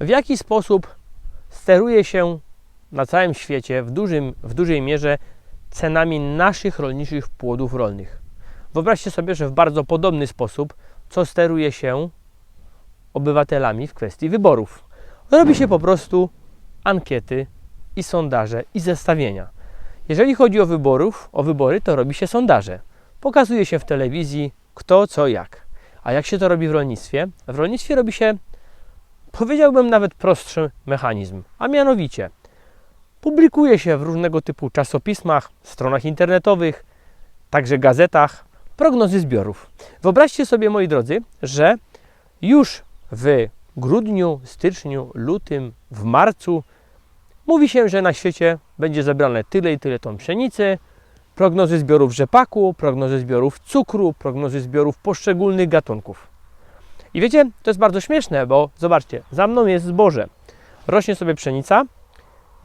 W jaki sposób steruje się na całym świecie w, dużym, w dużej mierze cenami naszych rolniczych płodów rolnych? Wyobraźcie sobie, że w bardzo podobny sposób, co steruje się obywatelami w kwestii wyborów. Robi się po prostu ankiety i sondaże i zestawienia. Jeżeli chodzi o wyborów, o wybory, to robi się sondaże. Pokazuje się w telewizji kto, co, jak. A jak się to robi w rolnictwie? W rolnictwie robi się, powiedziałbym nawet prostszy mechanizm, a mianowicie publikuje się w różnego typu czasopismach, stronach internetowych, także gazetach prognozy zbiorów. Wyobraźcie sobie, moi drodzy, że już w grudniu, styczniu, lutym, w marcu mówi się, że na świecie będzie zebrane tyle i tyle ton pszenicy, prognozy zbiorów rzepaku, prognozy zbiorów cukru, prognozy zbiorów poszczególnych gatunków. I wiecie, to jest bardzo śmieszne, bo zobaczcie, za mną jest zboże. Rośnie sobie pszenica.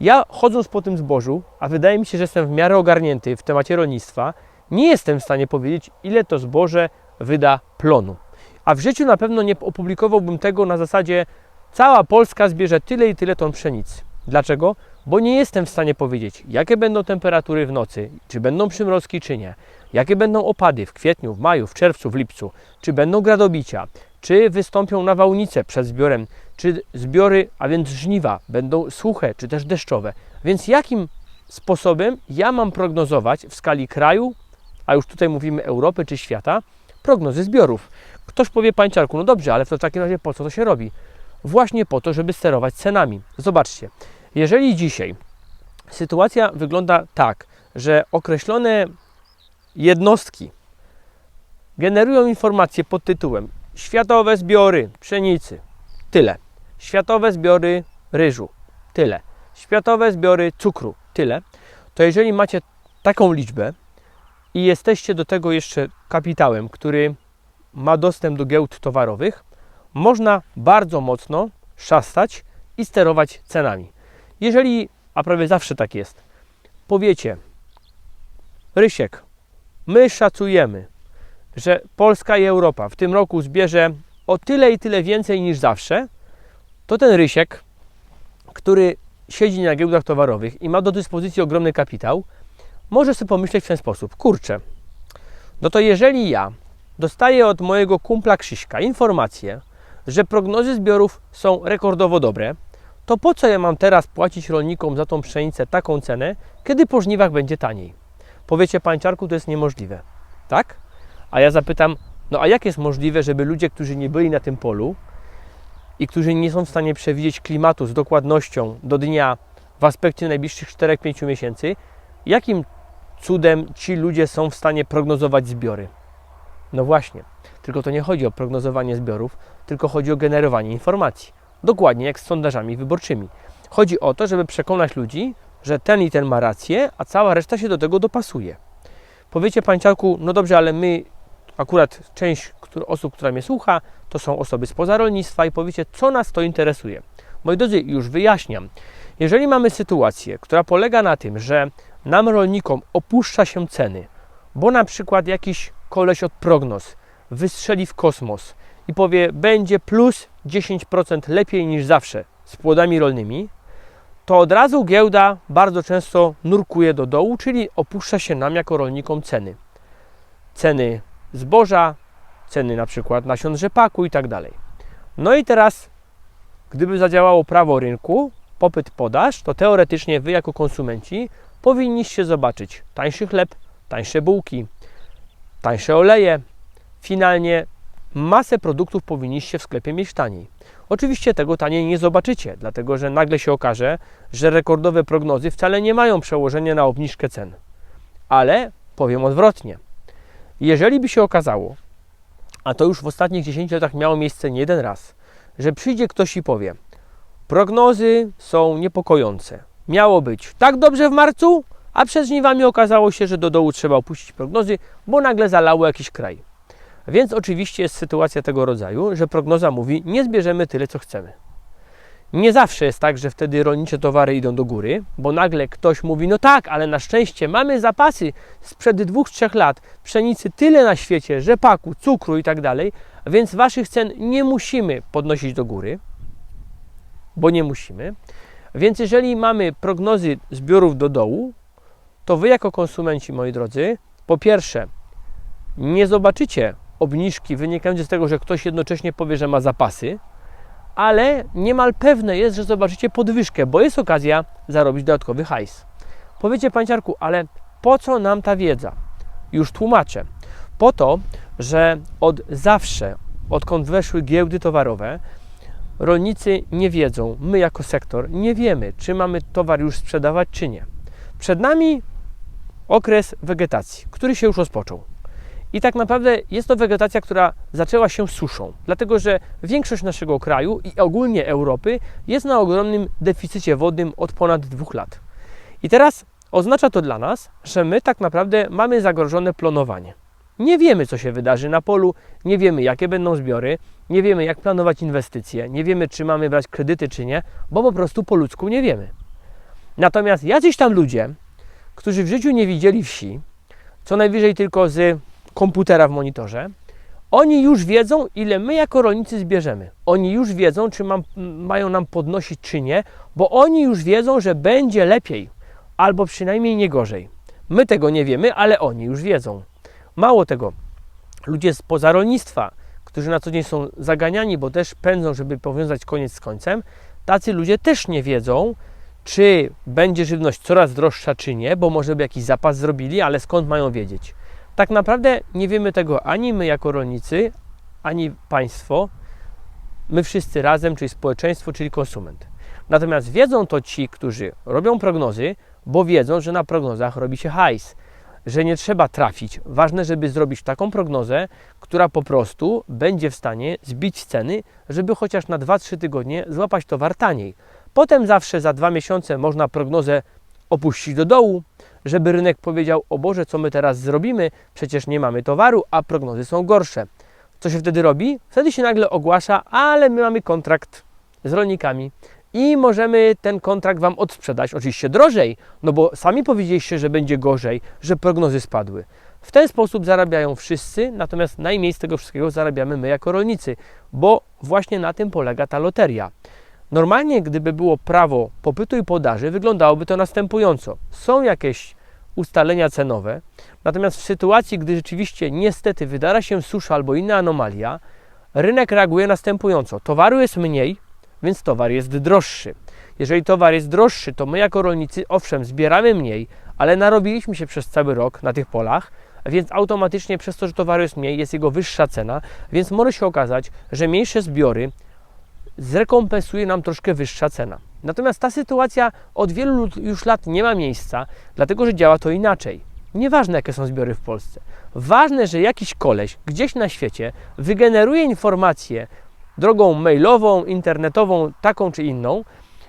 Ja chodząc po tym zbożu, a wydaje mi się, że jestem w miarę ogarnięty w temacie rolnictwa, nie jestem w stanie powiedzieć, ile to zboże wyda plonu. A w życiu na pewno nie opublikowałbym tego na zasadzie cała Polska zbierze tyle i tyle ton pszenicy. Dlaczego? Bo nie jestem w stanie powiedzieć, jakie będą temperatury w nocy, czy będą przymrozki, czy nie, jakie będą opady w kwietniu, w maju, w czerwcu, w lipcu, czy będą gradobicia, czy wystąpią nawałnice przed zbiorem, czy zbiory, a więc żniwa, będą suche, czy też deszczowe. Więc jakim sposobem ja mam prognozować w skali kraju, a już tutaj mówimy Europy czy świata, prognozy zbiorów? Ktoś powie, pańczarku, no dobrze, ale w takim razie po co to się robi? Właśnie po to, żeby sterować cenami. Zobaczcie, jeżeli dzisiaj sytuacja wygląda tak, że określone jednostki generują informacje pod tytułem Światowe zbiory pszenicy, tyle. Światowe zbiory ryżu, tyle. Światowe zbiory cukru, tyle. To jeżeli macie taką liczbę i jesteście do tego jeszcze kapitałem, który ma dostęp do giełd towarowych, można bardzo mocno szastać i sterować cenami. Jeżeli, a prawie zawsze tak jest, powiecie, Rysiek, my szacujemy, że Polska i Europa w tym roku zbierze o tyle i tyle więcej niż zawsze, to ten Rysiek, który siedzi na giełdach towarowych i ma do dyspozycji ogromny kapitał, może sobie pomyśleć w ten sposób: kurczę, no to jeżeli ja dostaję od mojego kumpla Krzyśka informację, że prognozy zbiorów są rekordowo dobre, to po co ja mam teraz płacić rolnikom za tą pszenicę taką cenę, kiedy po żniwach będzie taniej? Powiecie, pańczarku, to jest niemożliwe, tak? A ja zapytam, no a jak jest możliwe, żeby ludzie, którzy nie byli na tym polu i którzy nie są w stanie przewidzieć klimatu z dokładnością do dnia w aspekcie najbliższych 4-5 miesięcy, jakim cudem ci ludzie są w stanie prognozować zbiory? No właśnie, tylko to nie chodzi o prognozowanie zbiorów, tylko chodzi o generowanie informacji. Dokładnie jak z sondażami wyborczymi. Chodzi o to, żeby przekonać ludzi, że ten i ten ma rację, a cała reszta się do tego dopasuje. Powiecie pańczarku, no dobrze, ale my, akurat część osób, która mnie słucha, to są osoby spoza rolnictwa i powiecie, co nas to interesuje. Moi drodzy, już wyjaśniam. Jeżeli mamy sytuację, która polega na tym, że nam rolnikom opuszcza się ceny, bo na przykład jakiś koleś od prognoz wystrzeli w kosmos i powie, będzie plus 10% lepiej niż zawsze z płodami rolnymi, to od razu giełda bardzo często nurkuje do dołu, czyli opuszcza się nam jako rolnikom ceny. Ceny zboża, ceny na przykład nasion rzepaku i tak dalej. No i teraz, gdyby zadziałało prawo rynku, popyt podaż, to teoretycznie wy jako konsumenci powinniście zobaczyć tańszy chleb, tańsze bułki, tańsze oleje. Finalnie masę produktów powinniście w sklepie mieć taniej. Oczywiście tego taniej nie zobaczycie, dlatego że nagle się okaże, że rekordowe prognozy wcale nie mają przełożenia na obniżkę cen. Ale powiem odwrotnie. Jeżeli by się okazało, a to już w ostatnich 10 latach miało miejsce nie jeden raz, że przyjdzie ktoś i powie: Prognozy są niepokojące. Miało być tak dobrze w marcu, a przed żniwami okazało się, że do dołu trzeba opuścić prognozy, bo nagle zalało jakiś kraj. Więc oczywiście jest sytuacja tego rodzaju, że prognoza mówi, nie zbierzemy tyle, co chcemy. Nie zawsze jest tak, że wtedy rolnicze towary idą do góry, bo nagle ktoś mówi, no tak, ale na szczęście mamy zapasy sprzed dwóch, trzech lat, pszenicy tyle na świecie, rzepaku, cukru i tak dalej, więc waszych cen nie musimy podnosić do góry. bo nie musimy. Więc jeżeli mamy prognozy zbiorów do dołu, to Wy jako konsumenci, moi drodzy, po pierwsze, nie zobaczycie obniżki wynikającej z tego, że ktoś jednocześnie powie, że ma zapasy, ale niemal pewne jest, że zobaczycie podwyżkę, bo jest okazja zarobić dodatkowy hajs. Powiecie, panciarku, ale po co nam ta wiedza? Już tłumaczę. Po to, że od zawsze, odkąd weszły giełdy towarowe, rolnicy nie wiedzą, my jako sektor nie wiemy, czy mamy towar już sprzedawać, czy nie. Przed nami okres wegetacji, który się już rozpoczął. I tak naprawdę jest to wegetacja, która zaczęła się suszą, dlatego że większość naszego kraju i ogólnie Europy jest na ogromnym deficycie wodnym od ponad dwóch lat. I teraz oznacza to dla nas, że my tak naprawdę mamy zagrożone plonowanie. Nie wiemy, co się wydarzy na polu, nie wiemy, jakie będą zbiory, nie wiemy, jak planować inwestycje, nie wiemy, czy mamy brać kredyty, czy nie, bo po prostu po ludzku nie wiemy. Natomiast jacyś tam ludzie, którzy w życiu nie widzieli wsi, co najwyżej tylko z komputera w monitorze, oni już wiedzą, ile my jako rolnicy zbierzemy. Oni już wiedzą, czy mam, mają nam podnosić, czy nie, bo oni już wiedzą, że będzie lepiej, albo przynajmniej nie gorzej. My tego nie wiemy, ale oni już wiedzą. Mało tego, ludzie spoza rolnictwa, którzy na co dzień są zaganiani, bo też pędzą, żeby powiązać koniec z końcem, tacy ludzie też nie wiedzą, czy będzie żywność coraz droższa, czy nie, bo może by jakiś zapas zrobili, ale skąd mają wiedzieć? Tak naprawdę nie wiemy tego ani my jako rolnicy, ani państwo, my wszyscy razem, czyli społeczeństwo, czyli konsument. Natomiast wiedzą to ci, którzy robią prognozy, bo wiedzą, że na prognozach robi się hajs, że nie trzeba trafić. Ważne, żeby zrobić taką prognozę, która po prostu będzie w stanie zbić ceny, żeby chociaż na 2-3 tygodnie złapać towar taniej. Potem zawsze za dwa miesiące można prognozę opuścić do dołu, żeby rynek powiedział: O Boże, co my teraz zrobimy? Przecież nie mamy towaru, a prognozy są gorsze. Co się wtedy robi? Wtedy się nagle ogłasza, ale my mamy kontrakt z rolnikami i możemy ten kontrakt Wam odsprzedać. Oczywiście drożej, no bo sami powiedzieliście, że będzie gorzej, że prognozy spadły. W ten sposób zarabiają wszyscy, natomiast najmniej z tego wszystkiego zarabiamy my jako rolnicy, bo właśnie na tym polega ta loteria. Normalnie, gdyby było prawo popytu i podaży, wyglądałoby to następująco. Są jakieś ustalenia cenowe, natomiast w sytuacji, gdy rzeczywiście niestety wydara się susza albo inna anomalia, rynek reaguje następująco. Towaru jest mniej, więc towar jest droższy. Jeżeli towar jest droższy, to my jako rolnicy, owszem, zbieramy mniej, ale narobiliśmy się przez cały rok na tych polach, więc automatycznie przez to, że towaru jest mniej, jest jego wyższa cena, więc może się okazać, że mniejsze zbiory zrekompensuje nam troszkę wyższa cena. Natomiast ta sytuacja od wielu już lat nie ma miejsca, dlatego że działa to inaczej. Nieważne, jakie są zbiory w Polsce. Ważne, że jakiś koleś gdzieś na świecie wygeneruje informację drogą mailową, internetową, taką czy inną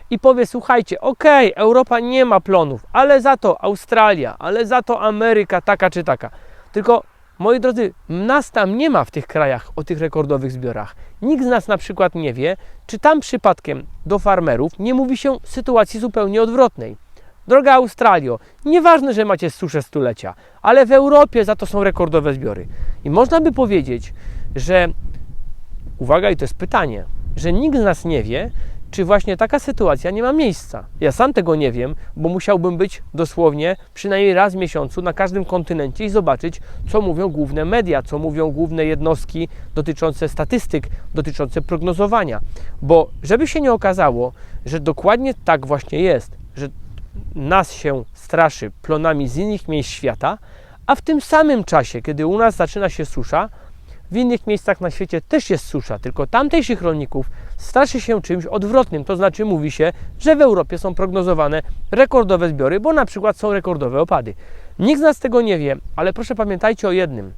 i powie: Słuchajcie, okej, Europa nie ma plonów, ale za to Australia, ale za to Ameryka taka czy taka. Tylko Moi drodzy, nas tam nie ma w tych krajach o tych rekordowych zbiorach. Nikt z nas na przykład nie wie, czy tam przypadkiem do farmerów nie mówi się sytuacji zupełnie odwrotnej. Droga Australio, nieważne, że macie suszę stulecia, ale w Europie za to są rekordowe zbiory. I można by powiedzieć, że, uwaga, i to jest pytanie, że nikt z nas nie wie, czy właśnie taka sytuacja nie ma miejsca. Ja sam tego nie wiem, bo musiałbym być dosłownie przynajmniej raz w miesiącu na każdym kontynencie i zobaczyć, co mówią główne media, co mówią główne jednostki dotyczące statystyk, dotyczące prognozowania. Bo żeby się nie okazało, że dokładnie tak właśnie jest, że nas się straszy plonami z innych miejsc świata, a w tym samym czasie, kiedy u nas zaczyna się susza, w innych miejscach na świecie też jest susza, tylko tamtejszych rolników straszy się czymś odwrotnym. To znaczy mówi się, że w Europie są prognozowane rekordowe zbiory, bo na przykład są rekordowe opady. Nikt z nas tego nie wie, ale proszę pamiętajcie o jednym.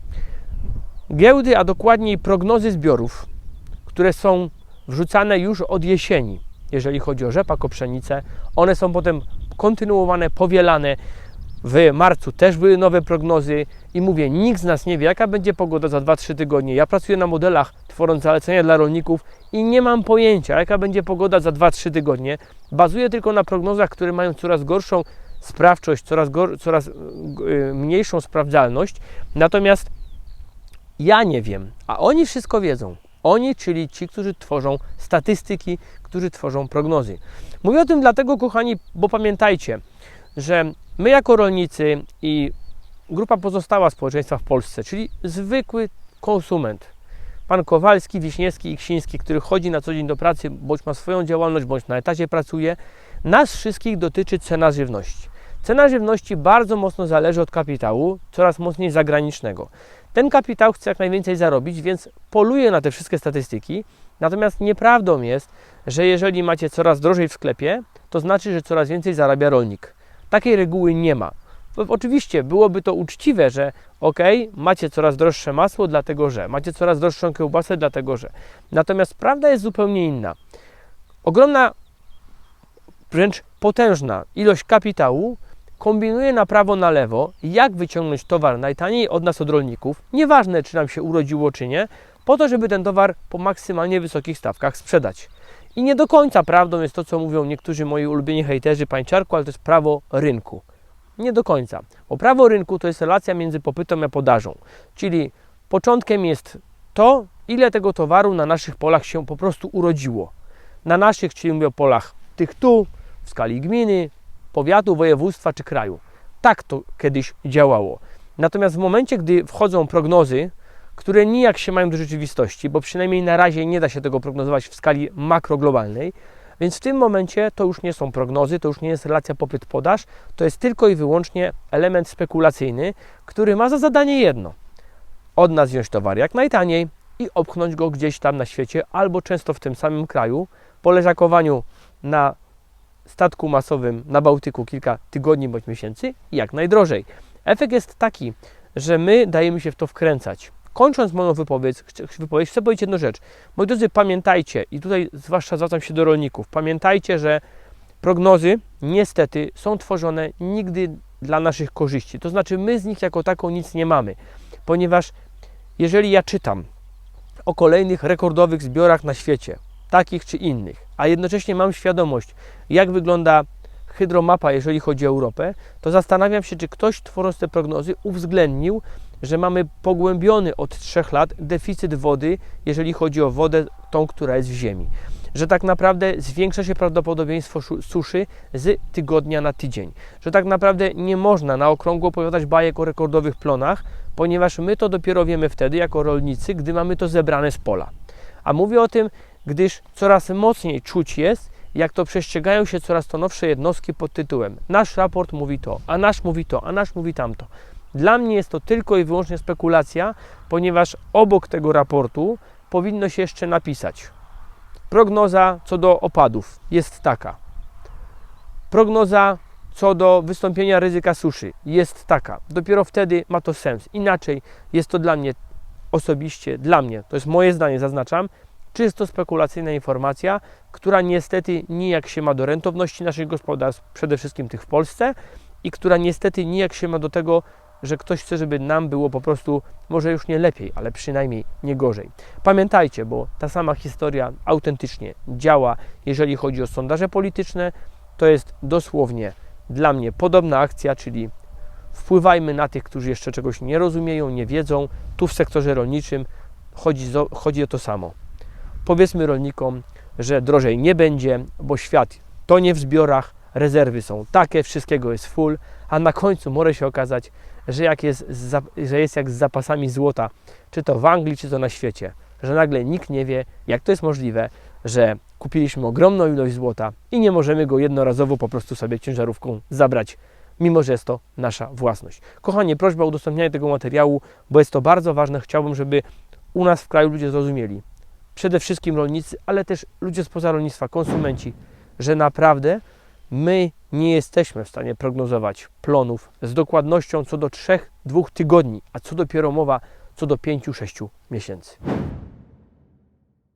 Giełdy, a dokładniej prognozy zbiorów, które są wrzucane już od jesieni, jeżeli chodzi o rzepak, o pszenicę, one są potem kontynuowane, powielane w marcu też były nowe prognozy i mówię, nikt z nas nie wie, jaka będzie pogoda za 2-3 tygodnie. Ja pracuję na modelach, tworząc zalecenia dla rolników i nie mam pojęcia, jaka będzie pogoda za 2-3 tygodnie. Bazuję tylko na prognozach, które mają coraz gorszą sprawczość, coraz, coraz yy, mniejszą sprawdzalność. Natomiast ja nie wiem, a oni wszystko wiedzą. Oni, czyli ci, którzy tworzą statystyki, którzy tworzą prognozy. Mówię o tym dlatego, kochani, bo pamiętajcie, że my jako rolnicy i grupa pozostała społeczeństwa w Polsce, czyli zwykły konsument, pan Kowalski, Wiśniewski i Ksiński, który chodzi na co dzień do pracy, bądź ma swoją działalność, bądź na etacie pracuje, nas wszystkich dotyczy cena żywności. Cena żywności bardzo mocno zależy od kapitału, coraz mocniej zagranicznego. Ten kapitał chce jak najwięcej zarobić, więc poluje na te wszystkie statystyki. Natomiast nieprawdą jest, że jeżeli macie coraz drożej w sklepie, to znaczy, że coraz więcej zarabia rolnik. Takiej reguły nie ma. Oczywiście byłoby to uczciwe, że ok, macie coraz droższe masło, dlatego że, macie coraz droższą kiełbasę, dlatego że. Natomiast prawda jest zupełnie inna. Ogromna, wręcz potężna ilość kapitału kombinuje na prawo, na lewo, jak wyciągnąć towar najtaniej od nas, od rolników, nieważne czy nam się urodziło, czy nie, po to, żeby ten towar po maksymalnie wysokich stawkach sprzedać. I nie do końca prawdą jest to, co mówią niektórzy moi ulubieni hejterzy pańczarku, ale to jest prawo rynku. Nie do końca. Bo prawo rynku to jest relacja między popytem a podażą. Czyli początkiem jest to, ile tego towaru na naszych polach się po prostu urodziło. Na naszych, czyli mówię o polach tych tu, w skali gminy, powiatu, województwa czy kraju. Tak to kiedyś działało. Natomiast w momencie, gdy wchodzą prognozy, które nijak się mają do rzeczywistości, bo przynajmniej na razie nie da się tego prognozować w skali makroglobalnej, więc w tym momencie to już nie są prognozy, to już nie jest relacja popyt-podaż, to jest tylko i wyłącznie element spekulacyjny, który ma za zadanie jedno: od nas wziąć towar jak najtaniej i opchnąć go gdzieś tam na świecie, albo często w tym samym kraju, po leżakowaniu na statku masowym na Bałtyku kilka tygodni bądź miesięcy, jak najdrożej. Efekt jest taki, że my dajemy się w to wkręcać. Kończąc moją wypowiedź, wypowiedź, chcę powiedzieć jedną rzecz. Moi drodzy, pamiętajcie, i tutaj zwłaszcza zwracam się do rolników, pamiętajcie, że prognozy niestety są tworzone nigdy dla naszych korzyści. To znaczy, my z nich jako taką nic nie mamy, ponieważ jeżeli ja czytam o kolejnych rekordowych zbiorach na świecie, takich czy innych, a jednocześnie mam świadomość, jak wygląda hydromapa, jeżeli chodzi o Europę, to zastanawiam się, czy ktoś tworząc te prognozy uwzględnił, że mamy pogłębiony od 3 lat deficyt wody, jeżeli chodzi o wodę, tą, która jest w ziemi. Że tak naprawdę zwiększa się prawdopodobieństwo suszy z tygodnia na tydzień. Że tak naprawdę nie można na okrągło opowiadać bajek o rekordowych plonach, ponieważ my to dopiero wiemy wtedy, jako rolnicy, gdy mamy to zebrane z pola. A mówię o tym, gdyż coraz mocniej czuć jest, jak to prześcigają się coraz to nowsze jednostki pod tytułem nasz raport mówi to, a nasz mówi to, a nasz mówi tamto. Dla mnie jest to tylko i wyłącznie spekulacja, ponieważ obok tego raportu powinno się jeszcze napisać prognoza co do opadów jest taka. Prognoza co do wystąpienia ryzyka suszy jest taka. Dopiero wtedy ma to sens. Inaczej jest to dla mnie osobiście, dla mnie, to jest moje zdanie, zaznaczam, czysto spekulacyjna informacja, która niestety nijak się ma do rentowności naszych gospodarstw, przede wszystkim tych w Polsce, i która niestety nijak się ma do tego, że ktoś chce, żeby nam było po prostu może już nie lepiej, ale przynajmniej nie gorzej. Pamiętajcie, bo ta sama historia autentycznie działa, jeżeli chodzi o sondaże polityczne. To jest dosłownie dla mnie podobna akcja, czyli wpływajmy na tych, którzy jeszcze czegoś nie rozumieją, nie wiedzą. Tu w sektorze rolniczym chodzi, chodzi o to samo. Powiedzmy rolnikom, że drożej nie będzie, bo świat to nie w zbiorach, rezerwy są takie, wszystkiego jest full, a na końcu może się okazać, że, jak jest, że jest jak z zapasami złota, czy to w Anglii, czy to na świecie, że nagle nikt nie wie, jak to jest możliwe, że kupiliśmy ogromną ilość złota i nie możemy go jednorazowo po prostu sobie ciężarówką zabrać, mimo że jest to nasza własność. Kochanie, prośba o udostępnianie tego materiału, bo jest to bardzo ważne. Chciałbym, żeby u nas w kraju ludzie zrozumieli, przede wszystkim rolnicy, ale też ludzie spoza rolnictwa, konsumenci, że naprawdę my nie jesteśmy w stanie prognozować plonów z dokładnością co do 3-2 tygodni, a co dopiero mowa co do 5-6 miesięcy.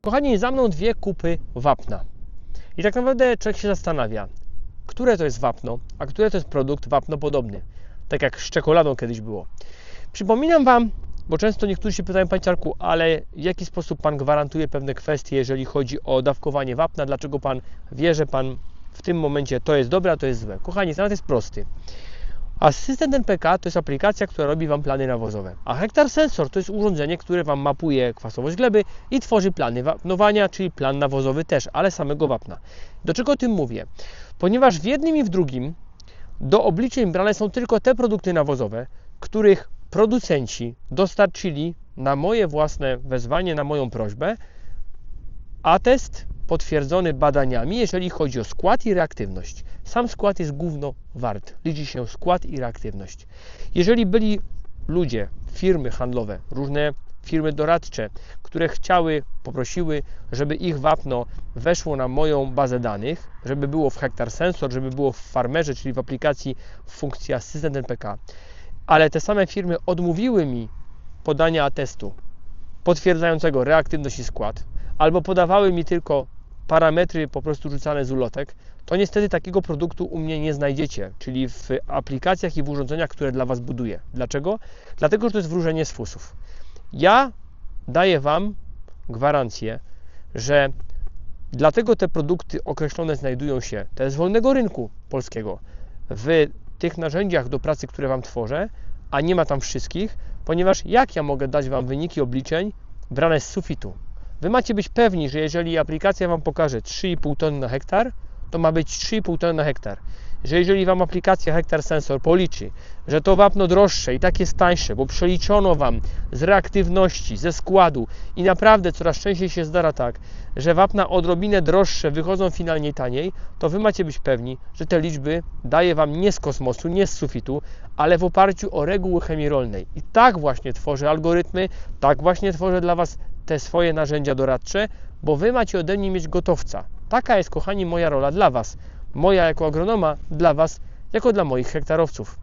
Kochani, za mną dwie kupy wapna. I tak naprawdę człowiek się zastanawia, które to jest wapno, a które to jest produkt wapnopodobny. Tak jak z czekoladą kiedyś było. Przypominam Wam, bo często niektórzy się pytają, Panie Czarku, ale w jaki sposób Pan gwarantuje pewne kwestie, jeżeli chodzi o dawkowanie wapna? Dlaczego Pan wie, że Pan w tym momencie to jest dobre, a to jest złe. Kochani, temat jest prosty. Asystent NPK to jest aplikacja, która robi Wam plany nawozowe, a Hektar Sensor to jest urządzenie, które Wam mapuje kwasowość gleby i tworzy plany wapnowania, czyli plan nawozowy też, ale samego wapna. Do czego o tym mówię? Ponieważ w jednym i w drugim do obliczeń brane są tylko te produkty nawozowe, których producenci dostarczyli na moje własne wezwanie, na moją prośbę, atest potwierdzony badaniami, jeżeli chodzi o skład i reaktywność. Sam skład jest gówno wart. Liczy się skład i reaktywność. Jeżeli byli ludzie, firmy handlowe, różne firmy doradcze, które chciały, poprosiły, żeby ich wapno weszło na moją bazę danych, żeby było w Hektar Sensor, żeby było w Farmerze, czyli w aplikacji w funkcji Asystent NPK, ale te same firmy odmówiły mi podania atestu potwierdzającego reaktywność i skład, albo podawały mi tylko parametry po prostu rzucane z ulotek, to niestety takiego produktu u mnie nie znajdziecie, czyli w aplikacjach i w urządzeniach, które dla Was buduję. Dlaczego? Dlatego, że to jest wróżenie z fusów. Ja daję Wam gwarancję, że dlatego te produkty określone znajdują się, to jest wolnego rynku polskiego, w tych narzędziach do pracy, które Wam tworzę, a nie ma tam wszystkich, ponieważ jak ja mogę dać Wam wyniki obliczeń brane z sufitu? Wy macie być pewni, że jeżeli aplikacja Wam pokaże 3,5 ton na hektar, to ma być 3,5 ton na hektar. Że jeżeli Wam aplikacja Hektar Sensor policzy, że to wapno droższe i tak jest tańsze, bo przeliczono Wam z reaktywności, ze składu i naprawdę coraz częściej się zdarza tak, że wapna odrobinę droższe wychodzą finalnie taniej, to Wy macie być pewni, że te liczby daje Wam nie z kosmosu, nie z sufitu, ale w oparciu o reguły chemii rolnej. I tak właśnie tworzę algorytmy, tak właśnie tworzę dla Was te swoje narzędzia doradcze, bo Wy macie ode mnie mieć gotowca. Taka jest, kochani, moja rola dla Was. Moja jako agronoma dla Was, jako dla moich hektarowców.